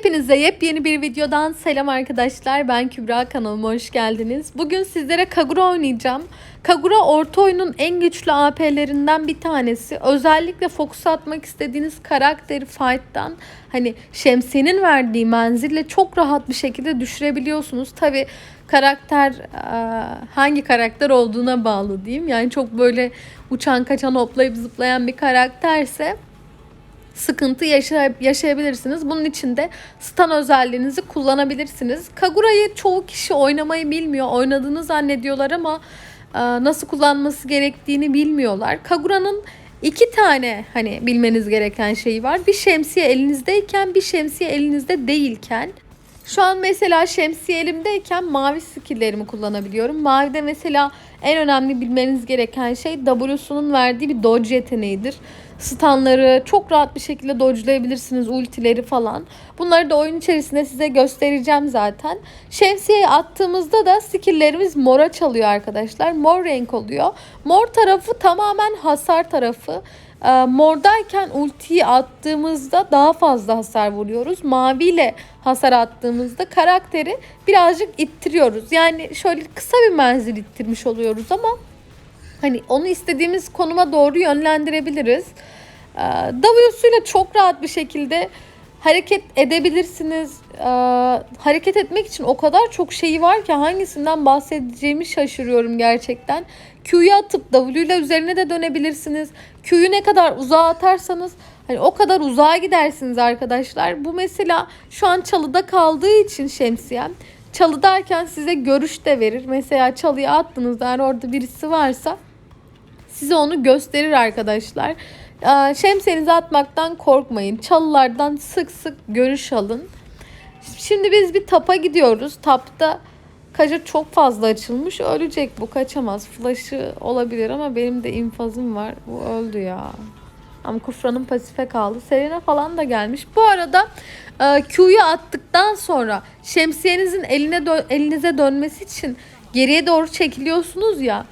Hepinize yepyeni bir videodan selam arkadaşlar. Ben Kübra kanalıma hoş geldiniz. Bugün sizlere Kagura oynayacağım. Kagura orta oyunun en güçlü AP'lerinden bir tanesi. Özellikle fokus atmak istediğiniz karakteri fight'tan hani şemsiyenin verdiği menzille çok rahat bir şekilde düşürebiliyorsunuz. Tabi karakter hangi karakter olduğuna bağlı diyeyim. Yani çok böyle uçan kaçan hoplayıp zıplayan bir karakterse sıkıntı yaşay- yaşayabilirsiniz. Bunun için de stun özelliğinizi kullanabilirsiniz. Kagura'yı çoğu kişi oynamayı bilmiyor. Oynadığını zannediyorlar ama e, nasıl kullanması gerektiğini bilmiyorlar. Kagura'nın iki tane hani bilmeniz gereken şeyi var. Bir şemsiye elinizdeyken bir şemsiye elinizde değilken. Şu an mesela şemsiye elimdeyken mavi skilllerimi kullanabiliyorum. Mavide mesela en önemli bilmeniz gereken şey W'sunun verdiği bir dodge yeteneğidir. Stunları çok rahat bir şekilde dodge'layabilirsiniz. Ultileri falan. Bunları da oyun içerisinde size göstereceğim zaten. Şemsiyeyi attığımızda da skilllerimiz mora çalıyor arkadaşlar. Mor renk oluyor. Mor tarafı tamamen hasar tarafı. Ee, mordayken ultiyi attığımızda daha fazla hasar vuruyoruz. Maviyle hasar attığımızda karakteri birazcık ittiriyoruz. Yani şöyle kısa bir menzil ittirmiş oluyoruz ama hani onu istediğimiz konuma doğru yönlendirebiliriz. Ee, W'suyla çok rahat bir şekilde hareket edebilirsiniz. Ee, hareket etmek için o kadar çok şeyi var ki hangisinden bahsedeceğimi şaşırıyorum gerçekten. Q'yu atıp W üzerine de dönebilirsiniz. Q'yu ne kadar uzağa atarsanız hani o kadar uzağa gidersiniz arkadaşlar. Bu mesela şu an çalıda kaldığı için şemsiyem çalı derken size görüş de verir. Mesela çalıya attığınızda eğer orada birisi varsa size onu gösterir arkadaşlar. Ee, Şemsiyenizi atmaktan korkmayın. Çalılardan sık sık görüş alın. Şimdi biz bir tapa gidiyoruz. Tapta kaca çok fazla açılmış. Ölecek bu kaçamaz. Flash'ı olabilir ama benim de infazım var. Bu öldü ya. Ama Kufra'nın pasife kaldı. Serena falan da gelmiş. Bu arada e, Q'yu attıktan sonra şemsiyenizin eline dö- elinize dönmesi için geriye doğru çekiliyorsunuz ya.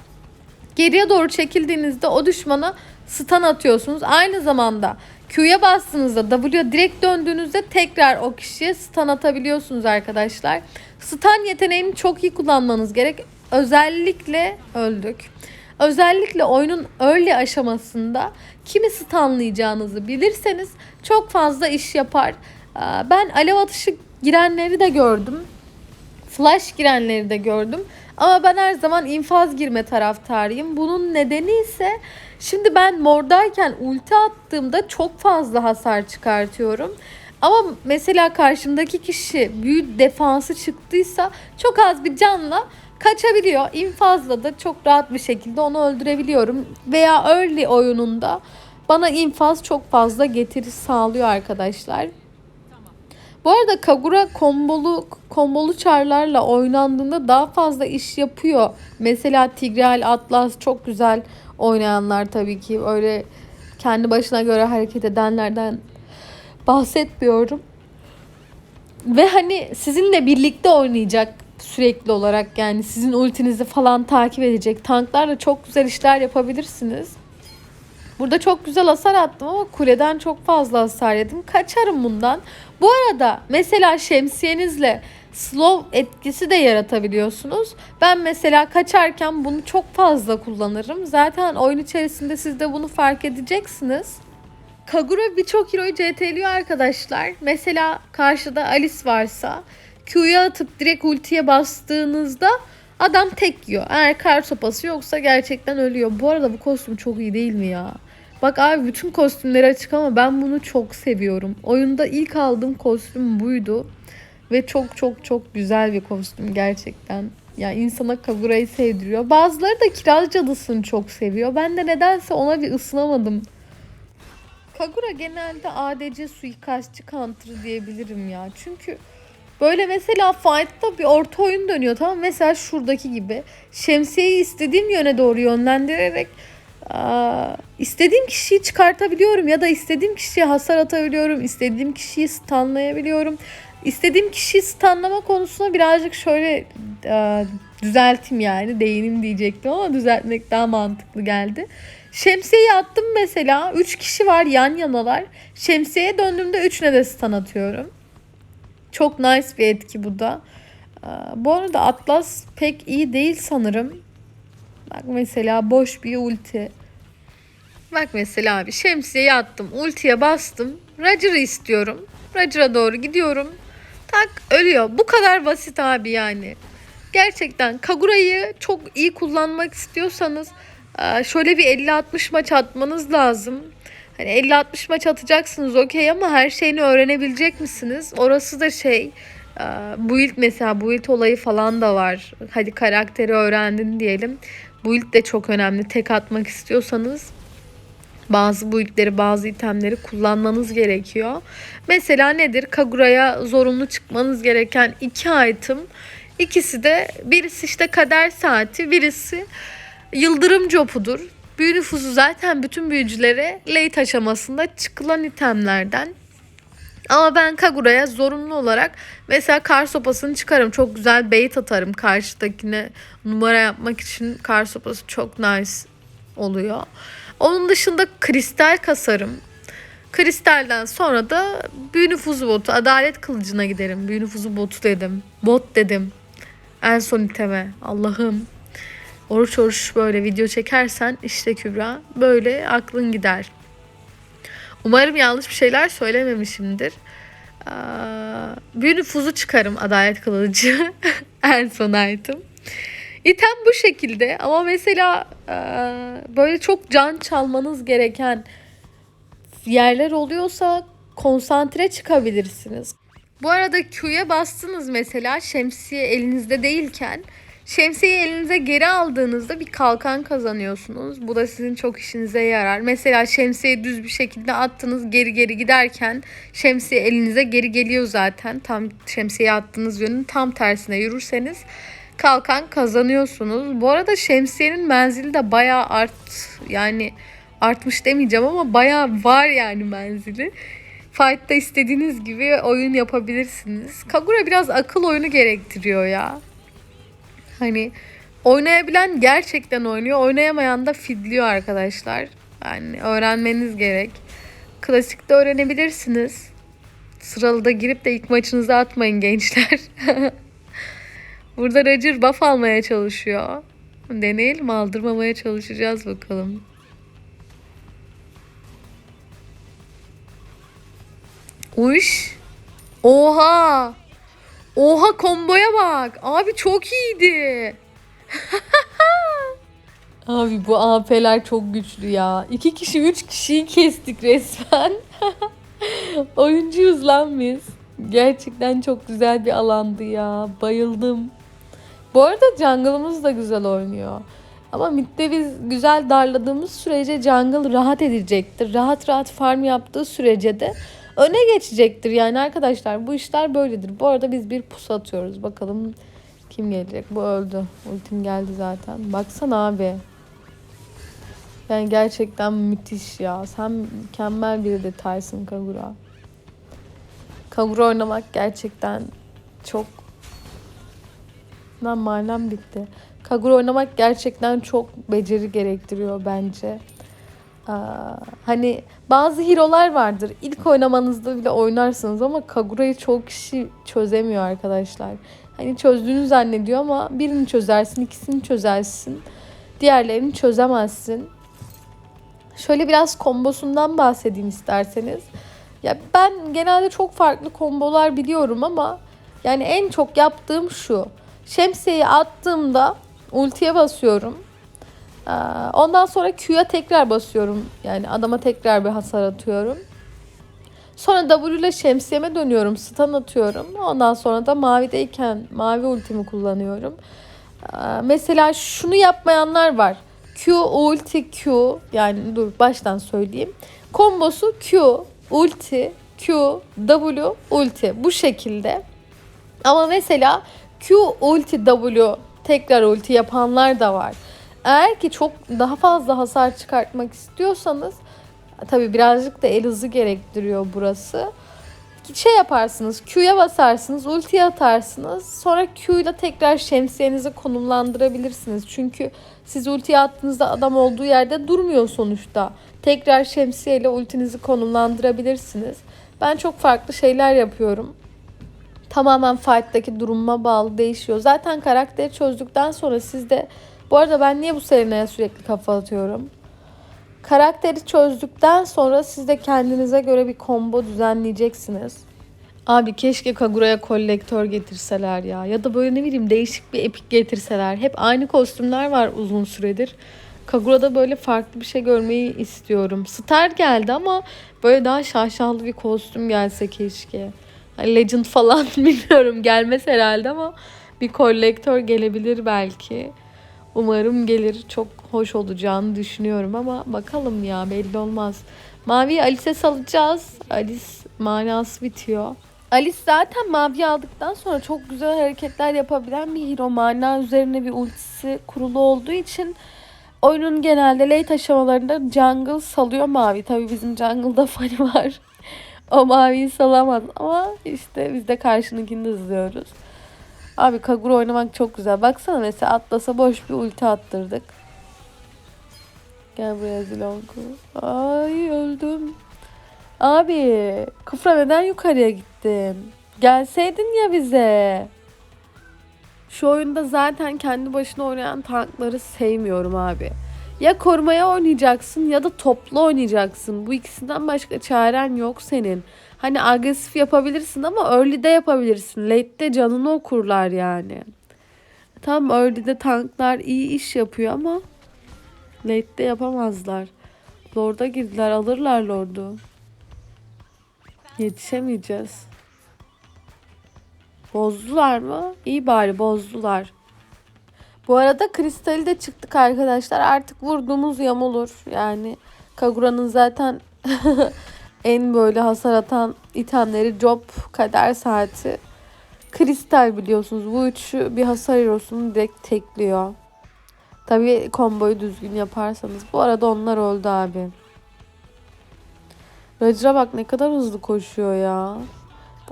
Geriye doğru çekildiğinizde o düşmana stun atıyorsunuz. Aynı zamanda Q'ya bastığınızda W'ya direkt döndüğünüzde tekrar o kişiye stun atabiliyorsunuz arkadaşlar. Stun yeteneğini çok iyi kullanmanız gerek. Özellikle öldük. Özellikle oyunun early aşamasında kimi stunlayacağınızı bilirseniz çok fazla iş yapar. Ben alev atışı girenleri de gördüm. Flash girenleri de gördüm. Ama ben her zaman infaz girme taraftarıyım. Bunun nedeni ise şimdi ben mordayken ulti attığımda çok fazla hasar çıkartıyorum. Ama mesela karşımdaki kişi büyük defansı çıktıysa çok az bir canla kaçabiliyor. İnfazla da çok rahat bir şekilde onu öldürebiliyorum. Veya early oyununda bana infaz çok fazla getiri sağlıyor arkadaşlar. Bu arada Kagura kombolu kombolu çarlarla oynandığında daha fazla iş yapıyor. Mesela Tigreal, Atlas çok güzel oynayanlar tabii ki. Öyle kendi başına göre hareket edenlerden bahsetmiyorum. Ve hani sizinle birlikte oynayacak sürekli olarak yani sizin ultinizi falan takip edecek tanklarla çok güzel işler yapabilirsiniz. Burada çok güzel hasar attım ama kuleden çok fazla hasar yedim. Kaçarım bundan. Bu arada mesela şemsiyenizle slow etkisi de yaratabiliyorsunuz. Ben mesela kaçarken bunu çok fazla kullanırım. Zaten oyun içerisinde siz de bunu fark edeceksiniz. Kagura birçok hero'yu CT'liyor arkadaşlar. Mesela karşıda Alice varsa Q'ya atıp direkt ultiye bastığınızda adam tek yiyor. Eğer kar sopası yoksa gerçekten ölüyor. Bu arada bu kostüm çok iyi değil mi ya? Bak abi bütün kostümleri açık ama ben bunu çok seviyorum. Oyunda ilk aldığım kostüm buydu. Ve çok çok çok güzel bir kostüm gerçekten. Ya insana Kagura'yı sevdiriyor. Bazıları da Kiraz Cadısı'nı çok seviyor. Ben de nedense ona bir ısınamadım. Kagura genelde ADC suikastçı counter diyebilirim ya. Çünkü böyle mesela fight'ta bir orta oyun dönüyor tamam? Mesela şuradaki gibi. Şemsiyeyi istediğim yöne doğru yönlendirerek istediğim kişiyi çıkartabiliyorum ya da istediğim kişiye hasar atabiliyorum. istediğim kişiyi stunlayabiliyorum. İstediğim kişiyi stunlama konusuna birazcık şöyle aa, düzelteyim yani değinim diyecektim ama düzeltmek daha mantıklı geldi. Şemsiyeyi attım mesela. 3 kişi var yan yanalar. Şemsiyeye döndüğümde 3'üne de stun atıyorum. Çok nice bir etki bu da. Ee, Bu arada Atlas pek iyi değil sanırım. Bak mesela boş bir ulti. Bak mesela abi şemsiyeyi attım. Ultiye bastım. Roger'ı istiyorum. Roger'a doğru gidiyorum. Tak ölüyor. Bu kadar basit abi yani. Gerçekten Kagura'yı çok iyi kullanmak istiyorsanız e, şöyle bir 50-60 maç atmanız lazım. Hani 50-60 maç atacaksınız okey ama her şeyini öğrenebilecek misiniz? Orası da şey e, build mesela build olayı falan da var. Hadi karakteri öğrendin diyelim. Build de çok önemli. Tek atmak istiyorsanız bazı build'leri, bazı itemleri kullanmanız gerekiyor. Mesela nedir? Kagura'ya zorunlu çıkmanız gereken iki item. İkisi de birisi işte kader saati, birisi yıldırım copudur. Büyü nüfusu zaten bütün büyücülere late aşamasında çıkılan itemlerden. Ama ben Kagura'ya zorunlu olarak mesela kar sopasını çıkarım. Çok güzel bait atarım karşıdakine numara yapmak için kar sopası çok nice oluyor. Onun dışında kristal kasarım. Kristalden sonra da büyü nüfuzu botu, adalet kılıcına giderim. Büyü nüfuzu botu dedim. Bot dedim. En son iteme. Allah'ım. Oruç oruç böyle video çekersen işte Kübra böyle aklın gider. Umarım yanlış bir şeyler söylememişimdir. Aa, büyü nüfuzu çıkarım adalet kılıcı. en son item. İtem bu şekilde ama mesela e, böyle çok can çalmanız gereken yerler oluyorsa konsantre çıkabilirsiniz. Bu arada Q'ya bastınız mesela şemsiye elinizde değilken şemsiyeyi elinize geri aldığınızda bir kalkan kazanıyorsunuz. Bu da sizin çok işinize yarar. Mesela şemsiyeyi düz bir şekilde attınız geri geri giderken şemsiye elinize geri geliyor zaten. Tam şemsiye attığınız yönün tam tersine yürürseniz kalkan kazanıyorsunuz. Bu arada şemsiyenin menzili de bayağı art yani artmış demeyeceğim ama bayağı var yani menzili. Fight'ta istediğiniz gibi oyun yapabilirsiniz. Kagura biraz akıl oyunu gerektiriyor ya. Hani oynayabilen gerçekten oynuyor. Oynayamayan da fidliyor arkadaşlar. Yani öğrenmeniz gerek. Klasikte öğrenebilirsiniz. Sıralı da girip de ilk maçınızı atmayın gençler. Burada Roger buff almaya çalışıyor. Deneyelim aldırmamaya çalışacağız bakalım. Uş. Oha. Oha komboya bak. Abi çok iyiydi. Abi bu AP'ler çok güçlü ya. İki kişi üç kişiyi kestik resmen. Oyuncuyuz lan biz. Gerçekten çok güzel bir alandı ya. Bayıldım. Bu arada jungle'ımız da güzel oynuyor. Ama midde biz güzel darladığımız sürece jungle rahat edecektir. Rahat rahat farm yaptığı sürece de öne geçecektir. Yani arkadaşlar bu işler böyledir. Bu arada biz bir pusu atıyoruz. Bakalım kim gelecek? Bu öldü. Ultim geldi zaten. Baksana abi. Yani gerçekten müthiş ya. Sen mükemmel bir detaysın Kagura. Kagura oynamak gerçekten çok Lan malem bitti. Kagura oynamak gerçekten çok beceri gerektiriyor bence. Aa, hani bazı hero'lar vardır. İlk oynamanızda bile oynarsınız ama Kagura'yı çok kişi çözemiyor arkadaşlar. Hani çözdüğünü zannediyor ama birini çözersin, ikisini çözersin. Diğerlerini çözemezsin. Şöyle biraz kombosundan bahsedeyim isterseniz. Ya ben genelde çok farklı kombolar biliyorum ama yani en çok yaptığım şu. Şemsiyeyi attığımda ultiye basıyorum. Ee, Ondan sonra Q'ya tekrar basıyorum. Yani adama tekrar bir hasar atıyorum. Sonra W ile şemsiyeme dönüyorum. Stun atıyorum. Ondan sonra da mavideyken mavi ultimi kullanıyorum. Ee, Mesela şunu yapmayanlar var. Q, ulti, Q. Yani dur baştan söyleyeyim. Kombosu Q, ulti, Q, W, ulti. Bu şekilde. Ama mesela Q ulti W tekrar ulti yapanlar da var. Eğer ki çok daha fazla hasar çıkartmak istiyorsanız tabi birazcık da el hızı gerektiriyor burası. şey yaparsınız. Q'ya basarsınız. Ultiye atarsınız. Sonra Q ile tekrar şemsiyenizi konumlandırabilirsiniz. Çünkü siz ultiye attığınızda adam olduğu yerde durmuyor sonuçta. Tekrar şemsiye ile ultinizi konumlandırabilirsiniz. Ben çok farklı şeyler yapıyorum. Tamamen fight'taki durumuma bağlı değişiyor. Zaten karakteri çözdükten sonra siz de... Bu arada ben niye bu Serena'ya sürekli kafa atıyorum? Karakteri çözdükten sonra siz de kendinize göre bir combo düzenleyeceksiniz. Abi keşke Kagura'ya kolektör getirseler ya. Ya da böyle ne bileyim değişik bir epik getirseler. Hep aynı kostümler var uzun süredir. Kagura'da böyle farklı bir şey görmeyi istiyorum. Star geldi ama böyle daha şaşalı bir kostüm gelse keşke. Legend falan bilmiyorum gelmez herhalde ama bir kolektör gelebilir belki. Umarım gelir. Çok hoş olacağını düşünüyorum ama bakalım ya belli olmaz. Mavi Alice'e salacağız. Alice manası bitiyor. Alice zaten mavi aldıktan sonra çok güzel hareketler yapabilen bir hero. Mana üzerine bir ultisi kurulu olduğu için oyunun genelde late aşamalarında jungle salıyor mavi. Tabi bizim jungle'da Fanny var. O maviyi salamaz ama işte biz de karşınınkini de izliyoruz. Abi Kagura oynamak çok güzel. Baksana mesela Atlas'a boş bir ulti attırdık. Gel buraya Zilonku. Ay öldüm. Abi Kufra neden yukarıya gittin? Gelseydin ya bize. Şu oyunda zaten kendi başına oynayan tankları sevmiyorum abi. Ya korumaya oynayacaksın ya da toplu oynayacaksın. Bu ikisinden başka çaren yok senin. Hani agresif yapabilirsin ama early'de yapabilirsin. Late'de canını okurlar yani. Tam early'de tanklar iyi iş yapıyor ama late'de yapamazlar. Lord'a girdiler alırlar Lord'u. Yetişemeyeceğiz. Bozdular mı? İyi bari bozdular. Bu arada kristali de çıktık arkadaşlar. Artık vurduğumuz yamulur. Yani Kagura'nın zaten en böyle hasar atan itemleri Job, Kader Saati, Kristal biliyorsunuz. Bu üçü bir hasar hero'sunu direkt tekliyor. Tabii komboyu düzgün yaparsanız. Bu arada onlar öldü abi. Roger'a bak ne kadar hızlı koşuyor ya.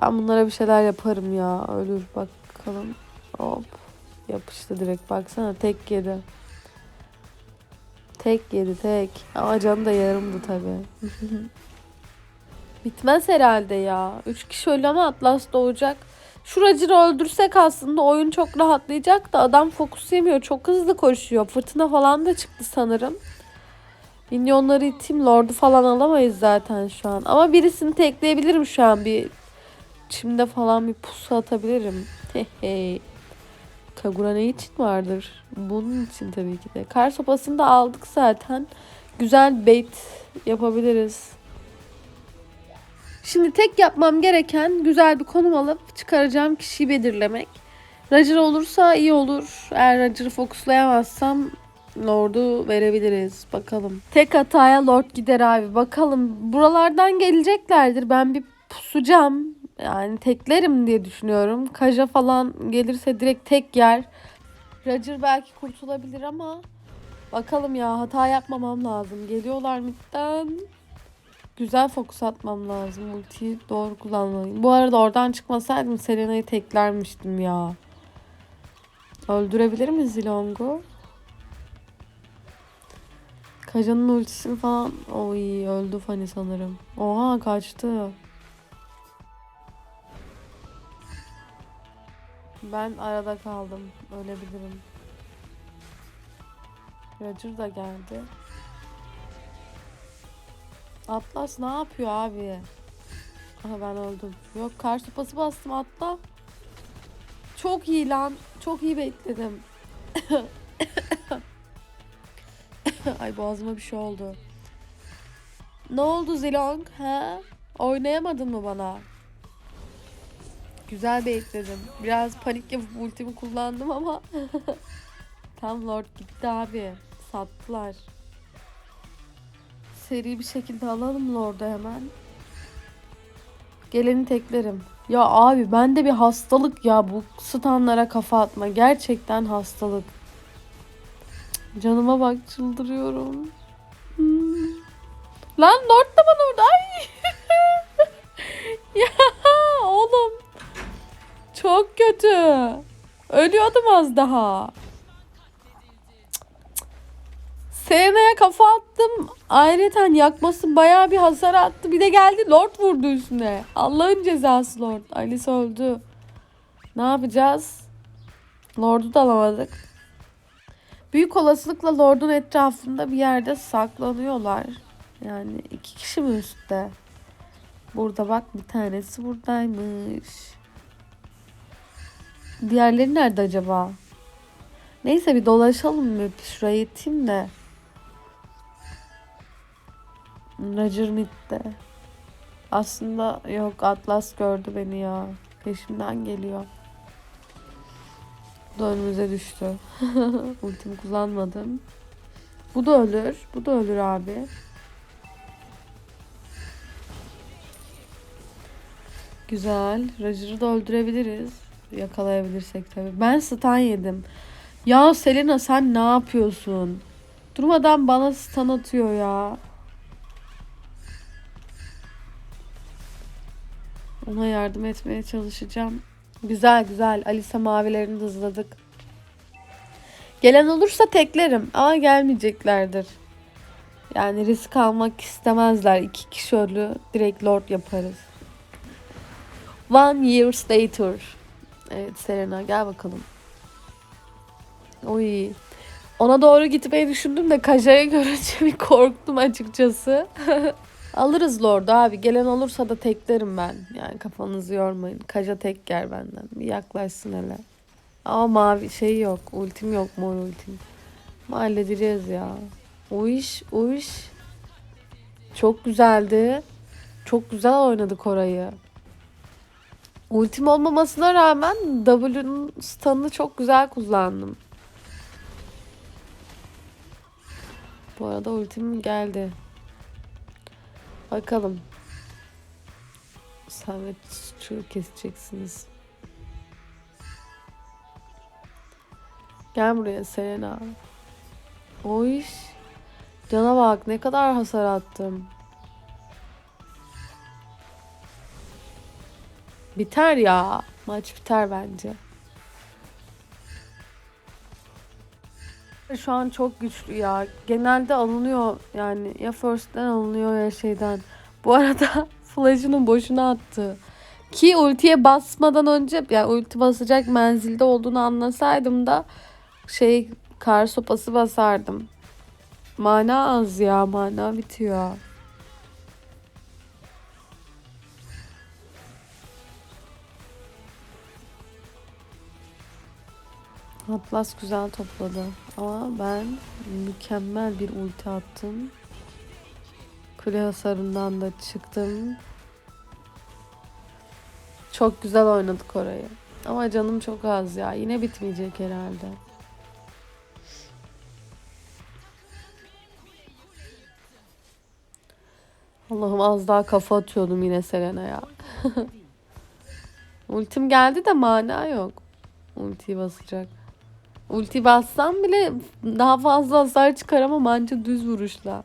Ben bunlara bir şeyler yaparım ya. Ölür bakalım. Hop. Yapıştı direkt. Baksana tek yedi. Tek yedi tek. Ama canı da yarımdı tabii. Bitmez herhalde ya. Üç kişi öldü ama Atlas doğacak. Şu Roger'ı öldürsek aslında oyun çok rahatlayacak da adam fokus yemiyor. Çok hızlı koşuyor. Fırtına falan da çıktı sanırım. Minyonları iteyim. Lord'u falan alamayız zaten şu an. Ama birisini tekleyebilirim şu an. Bir çimde falan bir pusu atabilirim. Hehe. Kagura ne için vardır? Bunun için tabii ki de. Kar sopasını da aldık zaten. Güzel bait yapabiliriz. Şimdi tek yapmam gereken güzel bir konum alıp çıkaracağım kişiyi belirlemek. Roger olursa iyi olur. Eğer Roger'ı fokuslayamazsam Lord'u verebiliriz. Bakalım. Tek hataya Lord gider abi. Bakalım. Buralardan geleceklerdir. Ben bir pusacağım. Yani teklerim diye düşünüyorum. Kaja falan gelirse direkt tek yer. Roger belki kurtulabilir ama bakalım ya hata yapmamam lazım. Geliyorlar midden. Güzel fokus atmam lazım. Ultiyi doğru kullanmalıyım. Bu arada oradan çıkmasaydım Selena'yı teklermiştim ya. Öldürebilir mi Zilong'u? Kaja'nın ultisini falan... Oy öldü Fanny sanırım. Oha kaçtı. Ben arada kaldım. Ölebilirim. Roger da geldi. Atlas ne yapıyor abi? Aha ben öldüm. Yok kar sopası bastım atla. Çok iyi lan. Çok iyi bekledim. Ay boğazıma bir şey oldu. Ne oldu Zilong? Ha? Oynayamadın mı bana? Güzel bekledim. Biraz panik yapıp ultimi kullandım ama tam Lord gitti abi. Sattılar. Seri bir şekilde alalım Lord'u hemen. Geleni teklerim. Ya abi bende bir hastalık ya bu stunlara kafa atma. Gerçekten hastalık. Canıma bak çıldırıyorum. Hmm. Lan Lord da bana orada. Ay. Çok kötü. Ölüyordum az daha. Selena'ya kafa attım. Ayrıca yakması bayağı bir hasar attı. Bir de geldi Lord vurdu üstüne. Allah'ın cezası Lord. Alice öldü. Ne yapacağız? Lord'u da alamadık. Büyük olasılıkla Lord'un etrafında bir yerde saklanıyorlar. Yani iki kişi mi üstte? Burada bak bir tanesi buradaymış. Diğerleri nerede acaba? Neyse bir dolaşalım mı? Şuraya iteyim de. Mid'de. Aslında yok Atlas gördü beni ya. Peşimden geliyor. Bu da önümüze düştü. Ultimi kullanmadım. Bu da ölür. Bu da ölür abi. Güzel. Roger'ı da öldürebiliriz. Yakalayabilirsek tabii. Ben stun yedim. Ya Selena sen ne yapıyorsun? Durmadan bana stun atıyor ya. Ona yardım etmeye çalışacağım. Güzel güzel. Alisa mavilerini hızladık. Gelen olursa teklerim ama gelmeyeceklerdir. Yani risk almak istemezler. İki kişi ölü direkt lord yaparız. One years later. Evet Serena gel bakalım. Oy. Ona doğru gitmeyi düşündüm de Kaja'ya görünce bir korktum açıkçası. Alırız Lord'u abi. Gelen olursa da teklerim ben. Yani kafanızı yormayın. Kaja tek yer benden. Bir yaklaşsın hele. Ama mavi şey yok. Ultim yok mor ultim. Ama halledeceğiz ya. O iş, o iş. Çok güzeldi. Çok güzel oynadık orayı. Ultim olmamasına rağmen W'nun stun'ını çok güzel kullandım. Bu arada ultim geldi. Bakalım. Samet şu keseceksiniz. Gel buraya Selena. O iş. Cana bak ne kadar hasar attım. Biter ya. Maç biter bence. Şu an çok güçlü ya. Genelde alınıyor yani ya first'ten alınıyor ya şeyden. Bu arada flash'ını boşuna attı. Ki ultiye basmadan önce yani ulti basacak menzilde olduğunu anlasaydım da şey kar sopası basardım. Mana az ya mana bitiyor. Atlas güzel topladı. Ama ben mükemmel bir ulti attım. Kule hasarından da çıktım. Çok güzel oynadık orayı. Ama canım çok az ya. Yine bitmeyecek herhalde. Allah'ım az daha kafa atıyordum yine Selena'ya. Ultim geldi de mana yok. Ultiyi basacak. Ulti bassam bile daha fazla hasar çıkaramam anca düz vuruşla.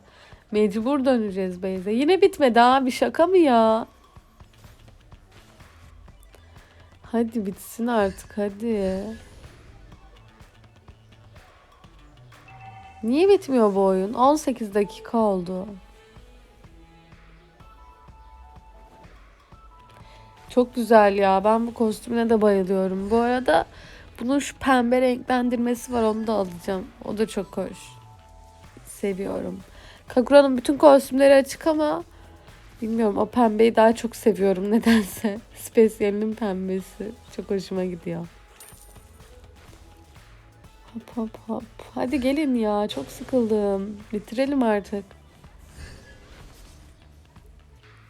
Mecbur döneceğiz Beyze. Yine bitmedi abi şaka mı ya? Hadi bitsin artık hadi. Niye bitmiyor bu oyun? 18 dakika oldu. Çok güzel ya. Ben bu kostümüne de bayılıyorum. Bu arada bunun şu pembe renklendirmesi var. Onu da alacağım. O da çok hoş. Seviyorum. Kagura'nın bütün kostümleri açık ama bilmiyorum o pembeyi daha çok seviyorum nedense. Spesiyelinin pembesi. Çok hoşuma gidiyor. Hop hop hop. Hadi gelin ya. Çok sıkıldım. Bitirelim artık.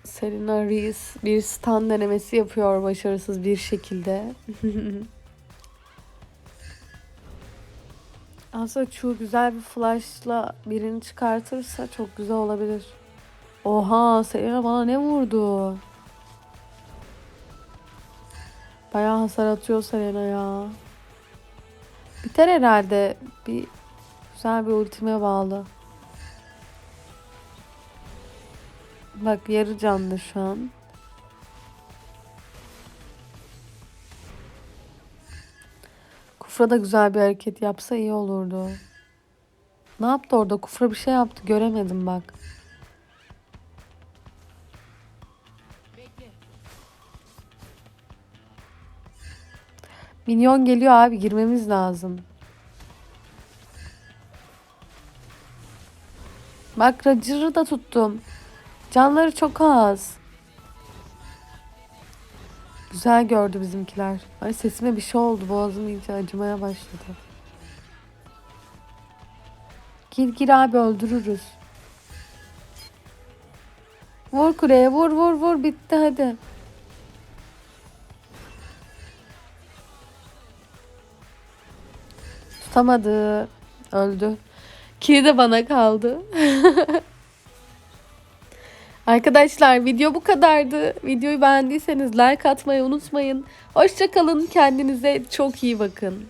Selena Reis bir stand denemesi yapıyor başarısız bir şekilde. Aslında şu güzel bir flashla birini çıkartırsa çok güzel olabilir. Oha Selena bana ne vurdu? Bayağı hasar atıyor Selena ya. Biter herhalde. Bir güzel bir ultime bağlı. Bak yarı canlı şu an. Kufra da güzel bir hareket yapsa iyi olurdu. Ne yaptı orada? Kufra bir şey yaptı. Göremedim bak. Minyon geliyor abi. Girmemiz lazım. Bak Roger'ı da tuttum. Canları çok az. Güzel gördü bizimkiler. Ay sesime bir şey oldu. Boğazım iyice acımaya başladı. Gir gir abi öldürürüz. Vur kuleye vur vur vur bitti hadi. Tutamadı. Öldü. Kili de bana kaldı. Arkadaşlar video bu kadardı. Videoyu beğendiyseniz like atmayı unutmayın. Hoşçakalın. Kendinize çok iyi bakın.